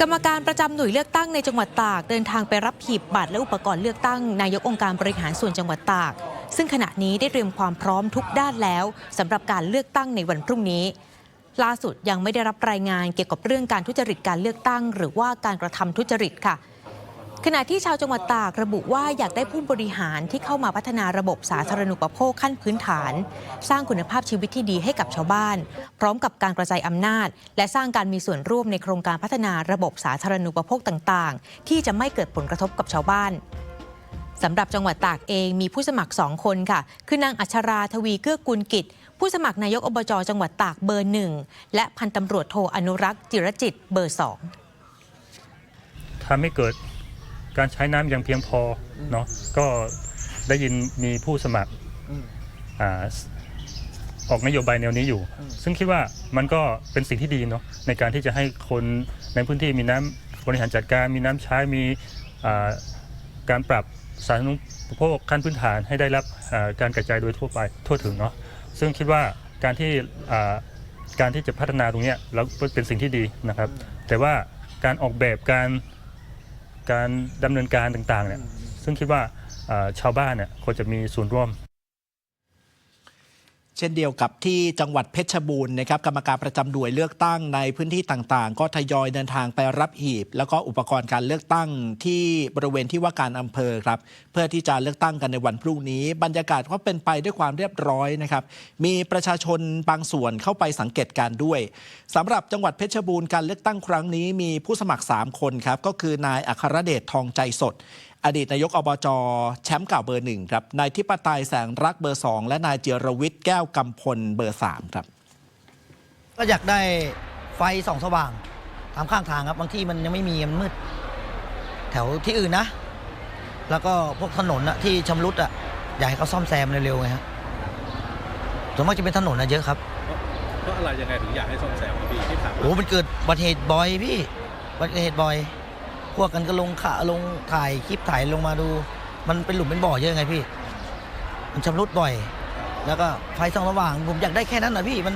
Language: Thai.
กรรมการประจำหน่วยเลือกตั้งในจังหวัดตาก เดินทางไปรับหีบบัตรและอุปกรณ์เลือกตั้งนายกองค์การบริหารส่วนจังหวัดตาก ซึ่งขณะนี้ได้เตรียมความพร้อมทุกด้านแล้วสำหรับการเลือกตั้งในวันพรุ่งนี้ ล่าสุดยังไม่ได้รับรายงานเกี่ยวกับเรื่องการทุจริตการเลือกตั้ง หรือว่าการกระทำทุจริตค่ะ ขณะที่ชาวจังหวัดตากระบุว่าอยากได้ผู้บริหารที่เข้ามาพัฒนาระบบสาธารณูปโภคขั้นพื้นฐาน สร้างคุณภาพชีวิตที่ดีให้กับชาวบ้าน พร้อมกับการกระจายอำนาจ และสร้างการมีส่วนร่วมในโครงการพัฒนาระบบสาธารณูปโภคต่างๆ ที่จะไม่เกิดผลกระทบกับชาวบ้านสำหรับจังหวัดตากเองมีผู้สมัครสองคนค่ะ คือนางอัชราทวีเกื้อกุลกิจ ผู้สมัครนายกอบจจังหวัดตากเบอร์หนึ่งและพันตำรวจโทอนุรักษ์จิรจิตเบอร์สองทำให้เกิด การใช้น้ำอย่างเพียงพอเนาะก็ได้ยินมีผู้สมัครอาออกนโยบายแนวนี้อยู่ซึ่งคิดว่ามันก็เป็นสิ่งที่ดีเนาะในการที่จะให้คนในพื้นที่มีน้ำบริหารจัดการ มีน้ำใช้มีอ่าการปรับสาธารณูปโภคขั้นพื้นฐานให้ได้รับอ่าการกระจายโดยทั่วไปทั่วถึงเนาะซึ่งคิดว่าการที่อ่าการที่จะพัฒนาตรงเนี้ยเราเป็นสิ่งที่ดีนะครับ แต่ว่าการออกแบบการ การดำเนินการต่างๆเนี่ยซึ่งคิดว่าเอ่อชาวบ้านเนี่ยควรจะมีส่วนร่วม เช่นเดียวกับที่จังหวัดเพชรบูรณ์นะครับกรรมการประจำหน่วยเลือกตั้งในพื้นที่ต่างๆ ก็ทยอยเดินทางไปรับหีบ แล้วก็อุปกรณ์การเลือกตั้งที่บริเวณที่ว่าการอำเภอครับ เพื่อที่จะเลือกตั้งกันในวันพรุ่งนี้ บรรยากาศก็เป็นไปด้วยความเรียบร้อยนะครับ มีประชาชนบางส่วนเข้าไปสังเกตการด้วยสำหรับจังหวัดเพชรบูรณ์การเลือกตั้งครั้งนี้มีผู้สมัคร 3 คนครับก็คือนายอัครเดชทองใจสด อดีตนายกอบจแชมป์เก่าเบอร์หนึ่งครับนายทิปไตยแสงรักเบอร์สองและนายเจรวิทย์แก้วกำพลเบอร์สามครับ ก็อยากได้ไฟส่องสว่างตามข้างทางครับบางที่มันยังไม่มีมันมืด แถวที่อื่นนะ แล้วก็พวกถนนอะที่ชำรุดอะอยากให้เขาซ่อมแซมเร็วๆไงฮะส่วนมากจะเป็นถนนอะเยอะครับเพราะอะไรยังไงถึงอยากให้ซ่อมแซมครับพี่ที่ผ่านมาโอ้มันเกิดอุบัติเหตุบ่อยพี่อุบัติเหตุบ่อย พวกกันก็ลงขาลงถ่ายคลิปถ่ายลงมาดู มันเป็นหลุมเป็นบ่อเยอะไงพี่ มันชำรุดบ่อย แล้วก็ไฟส่องระหว่าง ผมอยากได้แค่นั้นนะพี่มัน